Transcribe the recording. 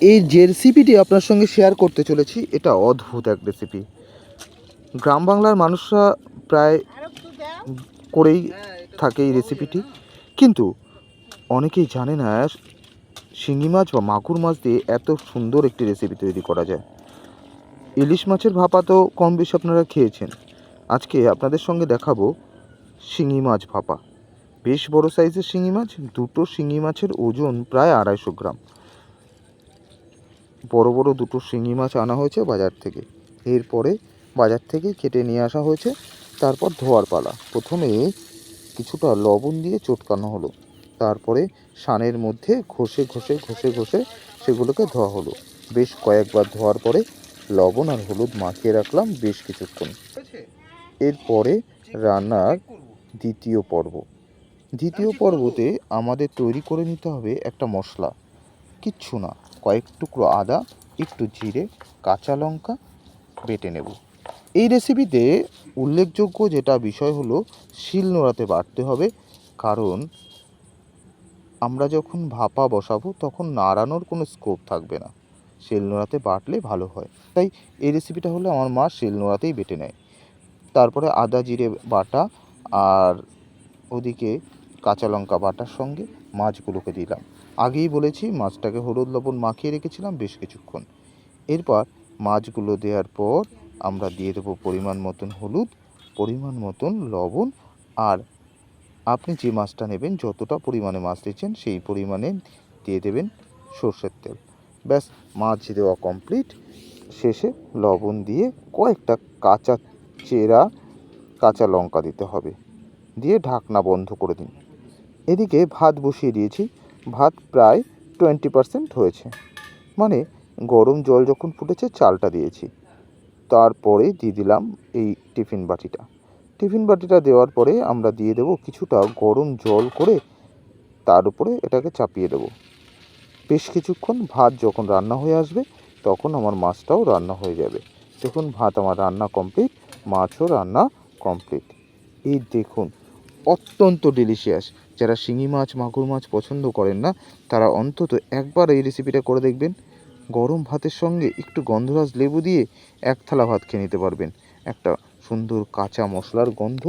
এই যে রেসিপিটি আপনার সঙ্গে শেয়ার করতে চলেছি, এটা অদ্ভুত এক রেসিপি গ্রাম বাংলার মানুষরা প্রায় করেই থাকে এই রেসিপিটি কিন্তু অনেকেই জানে না শিঙি মাছ বা মাগুর মাছ দিয়ে এত সুন্দর একটি রেসিপি তৈরি করা যায়। ইলিশ মাছের ভাপা তো কম বেশি আপনারা খেয়েছেন। আজকে আপনাদের সঙ্গে দেখাবো শিঙি মাছ ভাপা। বেশ বড় সাইজের শিঙি মাছ, দুটো শিঙি মাছের ওজন প্রায় আড়াইশো গ্রাম। বড় বড় দুটো শিঙি মাছ আনা হয়েছে বাজার থেকে। এরপরে বাজার থেকে কেটে নিয়ে আসা হয়েছে, তারপর ধোয়ার পালা। প্রথমে কিছুটা লবণ দিয়ে চটকানো হলো। তারপরে সানের মধ্যে ঘষে ঘষে ঘষে ঘষে সেগুলোকে ধোয়া হলো। বেশ কয়েকবার ধোয়ার পরে লবণ আর হলুদ মাখিয়ে রাখলাম বেশ কিছুক্ষণ। এরপরে রান্নার দ্বিতীয় পর্ব। দ্বিতীয় পর্বতে আমাদের তৈরি করে নিতে হবে একটা মশলা। কিচ্ছু না। কয়েক টুকরো আদা, একটু জিরে, কাঁচা লঙ্কা বেটে নেব। এই রেসিপিতে উল্লেখযোগ্য যেটা বিষয় হলো, শিল নোড়াতে বাটতে হবে, কারণ আমরা যখন ভাপা বসাবো, তখন নাড়ানোর কোনো স্কোপ থাকবে না। শিল নোড়াতে বাটলে ভালো হয়। তাই এই রেসিপিটা হলো আমার মা শিল নোড়াতেই বেটে নেয়। তারপরে আদা, জিরে বাটা আর ওদিকে কাঁচা লঙ্কা বাটার সঙ্গে মাছগুলোকে দিলাম। আগেই বলেছি মাছটাকে হলুদ লবণ মাখিয়ে রেখেছিলাম বেশ কিছুক্ষণ। এরপর মাছগুলো দেওয়ার পর আমরা দিয়ে দেবো পরিমাণ মতন হলুদ, পরিমাণ মতন লবণ আর আপনি যে মাছটা নেবেন, যতটা পরিমাণে মাছ দিচ্ছেন সেই পরিমাণে দিয়ে দেবেন সর্ষের তেল। ব্যাস, মাছ দেওয়া কমপ্লিট। শেষে লবণ দিয়ে কয়েকটা কাঁচা চেরা, কাঁচা লঙ্কা দিতে হবে। দিয়ে ঢাকনা বন্ধ করে দিন। এদিকে ভাত বসিয়ে দিয়েছি। ভাত প্রায় টোয়েন্টি পারসেন্ট হয়েছে। মানে গরম জল যখন ফুটেছে, চালটা দিয়েছি। তারপরে দিয়ে দিলাম এই টিফিন বাটিটা। টিফিন বাটিটা দেওয়ার পরে আমরা দিয়ে দেবো কিছুটা গরম জল করে তার উপরে এটাকে চাপিয়ে দেবো। বেশ কিছুক্ষণ ভাত যখন রান্না হয়ে আসবে, তখন আমার মাছটাও রান্না হয়ে যাবে। দেখুন, ভাত আমার রান্না কমপ্লিট, মাছও রান্না কমপ্লিট। এই দেখুন অত্যন্ত ডিলিশিয়াস যারা শিঙি মাছ, মাগুর মাছ পছন্দ করেন না, তারা অন্তত একবার এই রেসিপিটা করে দেখবেন। গরম ভাতের সঙ্গে একটু গন্ধরাজ লেবু দিয়ে এক থালা ভাত খেয়ে নিতে পারবেন। একটা সুন্দর কাঁচা মশলার গন্ধ।